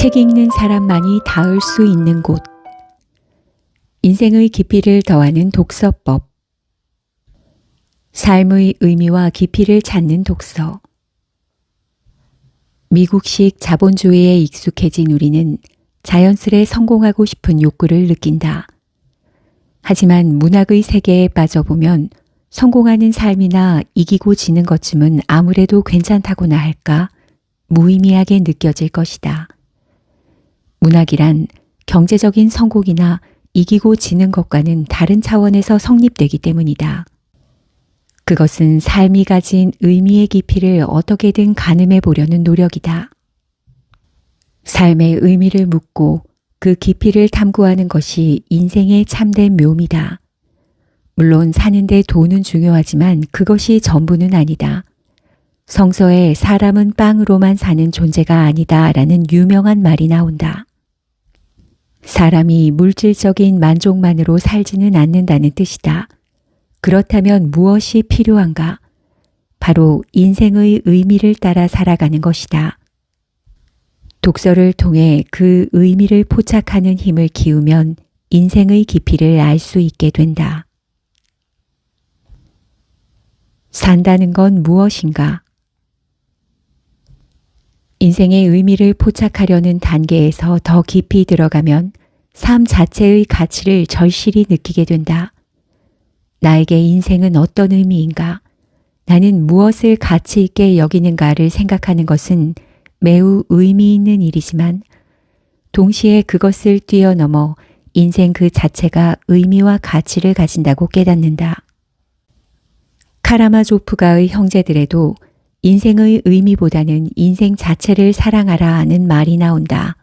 책 읽는 사람만이 닿을 수 있는 곳. 인생의 깊이를 더하는 독서법. 삶의 의미와 깊이를 찾는 독서. 미국식 자본주의에 익숙해진 우리는 자연스레 성공하고 싶은 욕구를 느낀다. 하지만 문학의 세계에 빠져보면 성공하는 삶이나 이기고 지는 것쯤은 아무래도 괜찮다고나 할까 무의미하게 느껴질 것이다. 문학이란 경제적인 성공이나 이기고 지는 것과는 다른 차원에서 성립되기 때문이다. 그것은 삶이 가진 의미의 깊이를 어떻게든 가늠해 보려는 노력이다. 삶의 의미를 묻고 그 깊이를 탐구하는 것이 인생의 참된 묘미다. 물론 사는데 돈은 중요하지만 그것이 전부는 아니다. 성서에 사람은 빵으로만 사는 존재가 아니다 라는 유명한 말이 나온다. 사람이 물질적인 만족만으로 살지는 않는다는 뜻이다. 그렇다면 무엇이 필요한가? 바로 인생의 의미를 따라 살아가는 것이다. 독서를 통해 그 의미를 포착하는 힘을 키우면 인생의 깊이를 알 수 있게 된다. 산다는 건 무엇인가? 인생의 의미를 포착하려는 단계에서 더 깊이 들어가면 삶 자체의 가치를 절실히 느끼게 된다. 나에게 인생은 어떤 의미인가? 나는 무엇을 가치 있게 여기는가를 생각하는 것은 매우 의미 있는 일이지만 동시에 그것을 뛰어넘어 인생 그 자체가 의미와 가치를 가진다고 깨닫는다. 카라마조프가의 형제들에도 인생의 의미보다는 인생 자체를 사랑하라 하는 말이 나온다.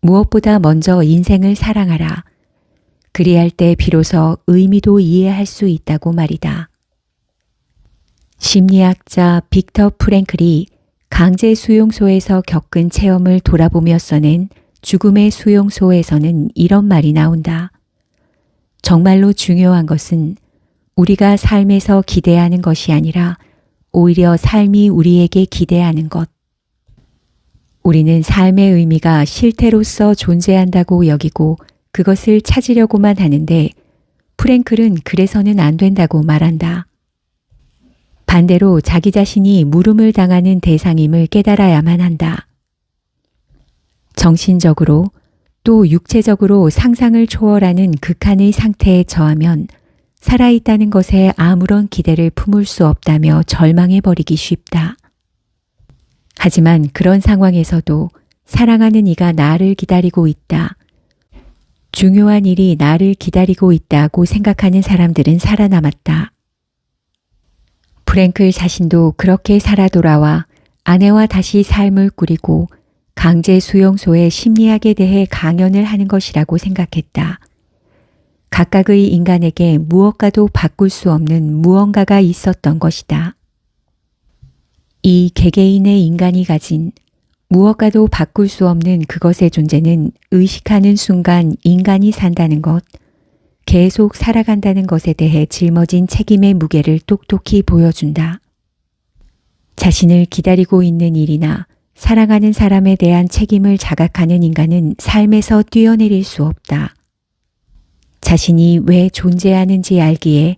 무엇보다 먼저 인생을 사랑하라. 그리할 때 비로소 의미도 이해할 수 있다고 말이다. 심리학자 빅터 프랭클이 강제 수용소에서 겪은 체험을 돌아보며 써낸 죽음의 수용소에서는 이런 말이 나온다. 정말로 중요한 것은 우리가 삶에서 기대하는 것이 아니라 오히려 삶이 우리에게 기대하는 것. 우리는 삶의 의미가 실태로서 존재한다고 여기고 그것을 찾으려고만 하는데 프랭클은 그래서는 안 된다고 말한다. 반대로 자기 자신이 물음을 당하는 대상임을 깨달아야만 한다. 정신적으로 또 육체적으로 상상을 초월하는 극한의 상태에 처하면 살아있다는 것에 아무런 기대를 품을 수 없다며 절망해버리기 쉽다. 하지만 그런 상황에서도 사랑하는 이가 나를 기다리고 있다. 중요한 일이 나를 기다리고 있다고 생각하는 사람들은 살아남았다. 프랭클 자신도 그렇게 살아 돌아와 아내와 다시 삶을 꾸리고 강제 수용소의 심리학에 대해 강연을 하는 것이라고 생각했다. 각각의 인간에게 무엇과도 바꿀 수 없는 무언가가 있었던 것이다. 이 개개인의 인간이 가진 무엇과도 바꿀 수 없는 그것의 존재는 의식하는 순간 인간이 산다는 것, 계속 살아간다는 것에 대해 짊어진 책임의 무게를 똑똑히 보여준다. 자신을 기다리고 있는 일이나 사랑하는 사람에 대한 책임을 자각하는 인간은 삶에서 뛰어내릴 수 없다. 자신이 왜 존재하는지 알기에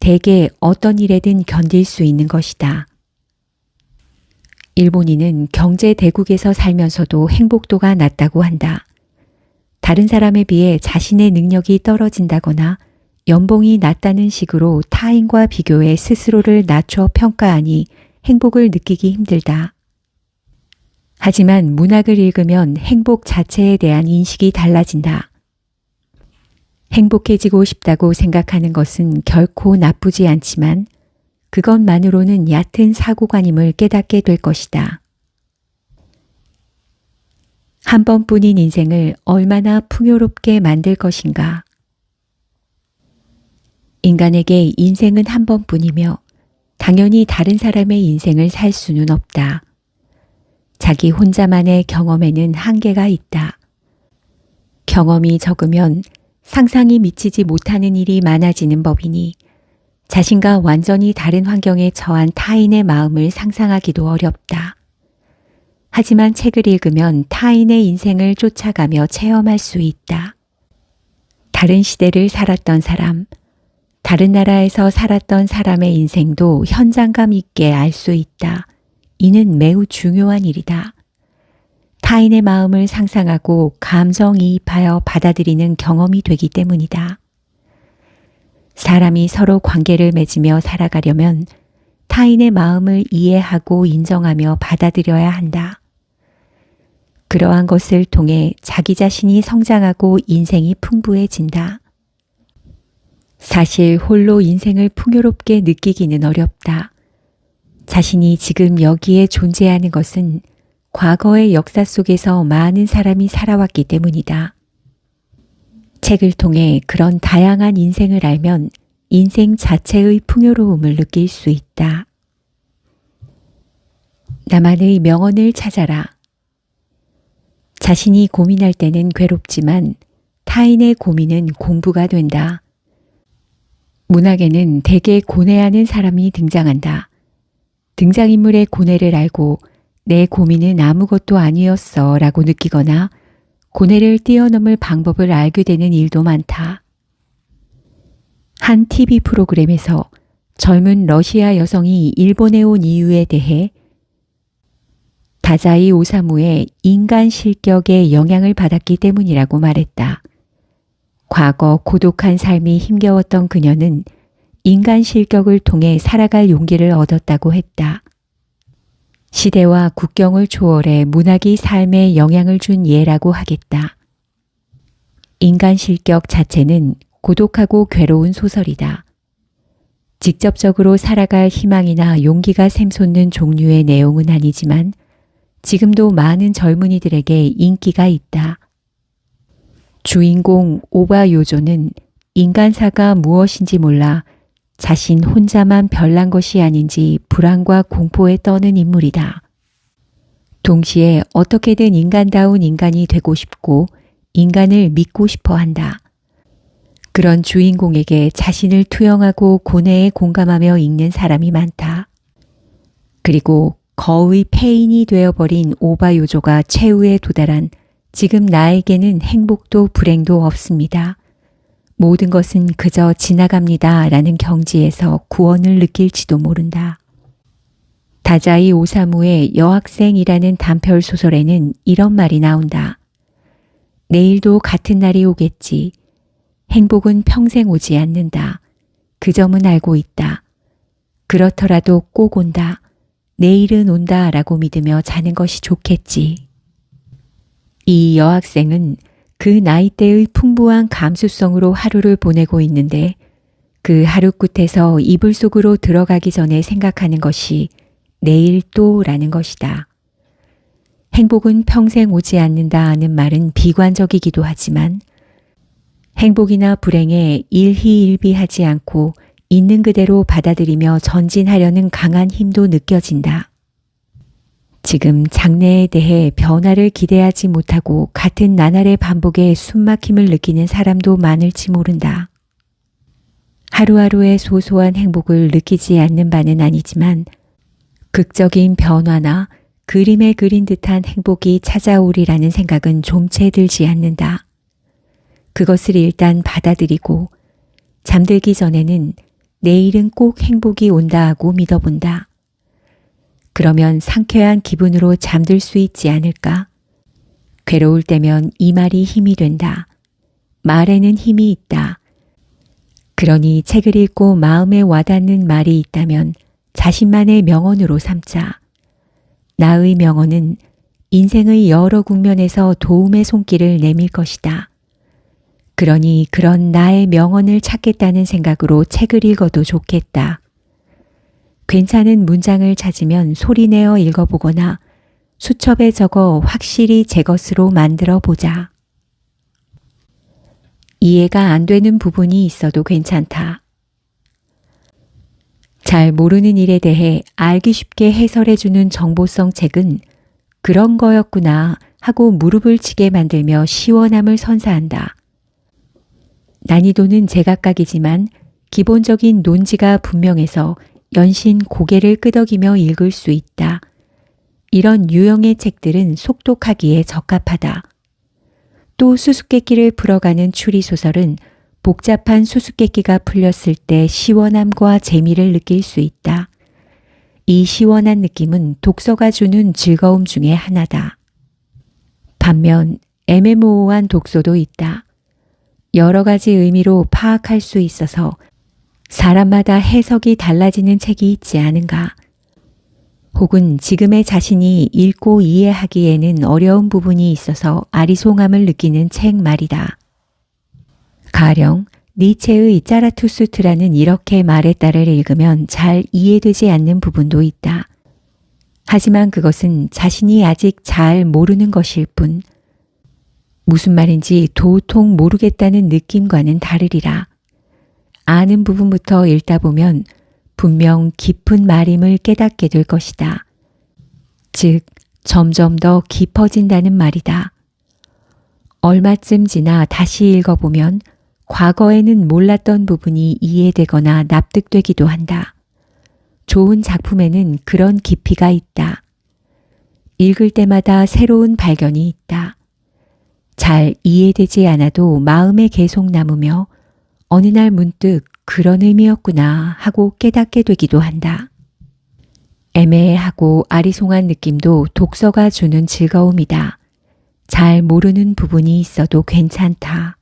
대개 어떤 일에든 견딜 수 있는 것이다. 일본인은 경제 대국에서 살면서도 행복도가 낮다고 한다. 다른 사람에 비해 자신의 능력이 떨어진다거나 연봉이 낮다는 식으로 타인과 비교해 스스로를 낮춰 평가하니 행복을 느끼기 힘들다. 하지만 문학을 읽으면 행복 자체에 대한 인식이 달라진다. 행복해지고 싶다고 생각하는 것은 결코 나쁘지 않지만 그것만으로는 얕은 사고관임을 깨닫게 될 것이다. 한 번뿐인 인생을 얼마나 풍요롭게 만들 것인가. 인간에게 인생은 한 번뿐이며 당연히 다른 사람의 인생을 살 수는 없다. 자기 혼자만의 경험에는 한계가 있다. 경험이 적으면 상상이 미치지 못하는 일이 많아지는 법이니 자신과 완전히 다른 환경에 처한 타인의 마음을 상상하기도 어렵다. 하지만 책을 읽으면 타인의 인생을 쫓아가며 체험할 수 있다. 다른 시대를 살았던 사람, 다른 나라에서 살았던 사람의 인생도 현장감 있게 알 수 있다. 이는 매우 중요한 일이다. 타인의 마음을 상상하고 감정이입하여 받아들이는 경험이 되기 때문이다. 사람이 서로 관계를 맺으며 살아가려면 타인의 마음을 이해하고 인정하며 받아들여야 한다. 그러한 것을 통해 자기 자신이 성장하고 인생이 풍부해진다. 사실 홀로 인생을 풍요롭게 느끼기는 어렵다. 자신이 지금 여기에 존재하는 것은 과거의 역사 속에서 많은 사람이 살아왔기 때문이다. 책을 통해 그런 다양한 인생을 알면 인생 자체의 풍요로움을 느낄 수 있다. 나만의 명언을 찾아라. 자신이 고민할 때는 괴롭지만 타인의 고민은 공부가 된다. 문학에는 대개 고뇌하는 사람이 등장한다. 등장인물의 고뇌를 알고 내 고민은 아무것도 아니었어 라고 느끼거나 고뇌를 뛰어넘을 방법을 알게 되는 일도 많다. 한 TV 프로그램에서 젊은 러시아 여성이 일본에 온 이유에 대해 다자이 오사무의 인간 실격에 영향을 받았기 때문이라고 말했다. 과거 고독한 삶이 힘겨웠던 그녀는 인간 실격을 통해 살아갈 용기를 얻었다고 했다. 시대와 국경을 초월해 문학이 삶에 영향을 준 예라고 하겠다. 인간 실격 자체는 고독하고 괴로운 소설이다. 직접적으로 살아갈 희망이나 용기가 샘솟는 종류의 내용은 아니지만 지금도 많은 젊은이들에게 인기가 있다. 주인공 오바 요조는 인간사가 무엇인지 몰라 자신 혼자만 별난 것이 아닌지 불안과 공포에 떠는 인물이다. 동시에 어떻게든 인간다운 인간이 되고 싶고 인간을 믿고 싶어 한다. 그런 주인공에게 자신을 투영하고 고뇌에 공감하며 읽는 사람이 많다. 그리고 거의 폐인이 되어버린 오바요조가 최후에 도달한 지금 나에게는 행복도 불행도 없습니다. 모든 것은 그저 지나갑니다. 라는 경지에서 구원을 느낄지도 모른다. 다자이 오사무의 여학생이라는 단편 소설에는 이런 말이 나온다. 내일도 같은 날이 오겠지. 행복은 평생 오지 않는다. 그 점은 알고 있다. 그렇더라도 꼭 온다. 내일은 온다 라고 믿으며 자는 것이 좋겠지. 이 여학생은 그 나이대의 풍부한 감수성으로 하루를 보내고 있는데 그 하루 끝에서 이불 속으로 들어가기 전에 생각하는 것이 내일 또 라는 것이다. 행복은 평생 오지 않는다 하는 말은 비관적이기도 하지만 행복이나 불행에 일희일비하지 않고 있는 그대로 받아들이며 전진하려는 강한 힘도 느껴진다. 지금 장래에 대해 변화를 기대하지 못하고 같은 나날의 반복에 숨막힘을 느끼는 사람도 많을지 모른다. 하루하루의 소소한 행복을 느끼지 않는 바는 아니지만 극적인 변화나 그림에 그린 듯한 행복이 찾아오리라는 생각은 좀채 들지 않는다. 그것을 일단 받아들이고 잠들기 전에는 내일은 꼭 행복이 온다 하고 믿어본다. 그러면 상쾌한 기분으로 잠들 수 있지 않을까? 괴로울 때면 이 말이 힘이 된다. 말에는 힘이 있다. 그러니 책을 읽고 마음에 와닿는 말이 있다면 자신만의 명언으로 삼자. 나의 명언은 인생의 여러 국면에서 도움의 손길을 내밀 것이다. 그러니 그런 나의 명언을 찾겠다는 생각으로 책을 읽어도 좋겠다. 괜찮은 문장을 찾으면 소리내어 읽어보거나 수첩에 적어 확실히 제 것으로 만들어 보자. 이해가 안 되는 부분이 있어도 괜찮다. 잘 모르는 일에 대해 알기 쉽게 해설해주는 정보성 책은 그런 거였구나 하고 무릎을 치게 만들며 시원함을 선사한다. 난이도는 제각각이지만 기본적인 논지가 분명해서 연신 고개를 끄덕이며 읽을 수 있다. 이런 유형의 책들은 속독하기에 적합하다. 또 수수께끼를 풀어가는 추리소설은 복잡한 수수께끼가 풀렸을 때 시원함과 재미를 느낄 수 있다. 이 시원한 느낌은 독서가 주는 즐거움 중의 하나다. 반면 애매모호한 독서도 있다. 여러 가지 의미로 파악할 수 있어서 사람마다 해석이 달라지는 책이 있지 않은가. 혹은 지금의 자신이 읽고 이해하기에는 어려운 부분이 있어서 아리송함을 느끼는 책 말이다. 가령 니체의 짜라투스트라는 이렇게 말했다를 읽으면 잘 이해되지 않는 부분도 있다. 하지만 그것은 자신이 아직 잘 모르는 것일 뿐, 무슨 말인지 도통 모르겠다는 느낌과는 다르리라. 아는 부분부터 읽다 보면 분명 깊은 말임을 깨닫게 될 것이다. 즉, 점점 더 깊어진다는 말이다. 얼마쯤 지나 다시 읽어보면 과거에는 몰랐던 부분이 이해되거나 납득되기도 한다. 좋은 작품에는 그런 깊이가 있다. 읽을 때마다 새로운 발견이 있다. 잘 이해되지 않아도 마음에 계속 남으며 어느 날 문득 그런 의미였구나 하고 깨닫게 되기도 한다. 애매하고 아리송한 느낌도 독서가 주는 즐거움이다. 잘 모르는 부분이 있어도 괜찮다.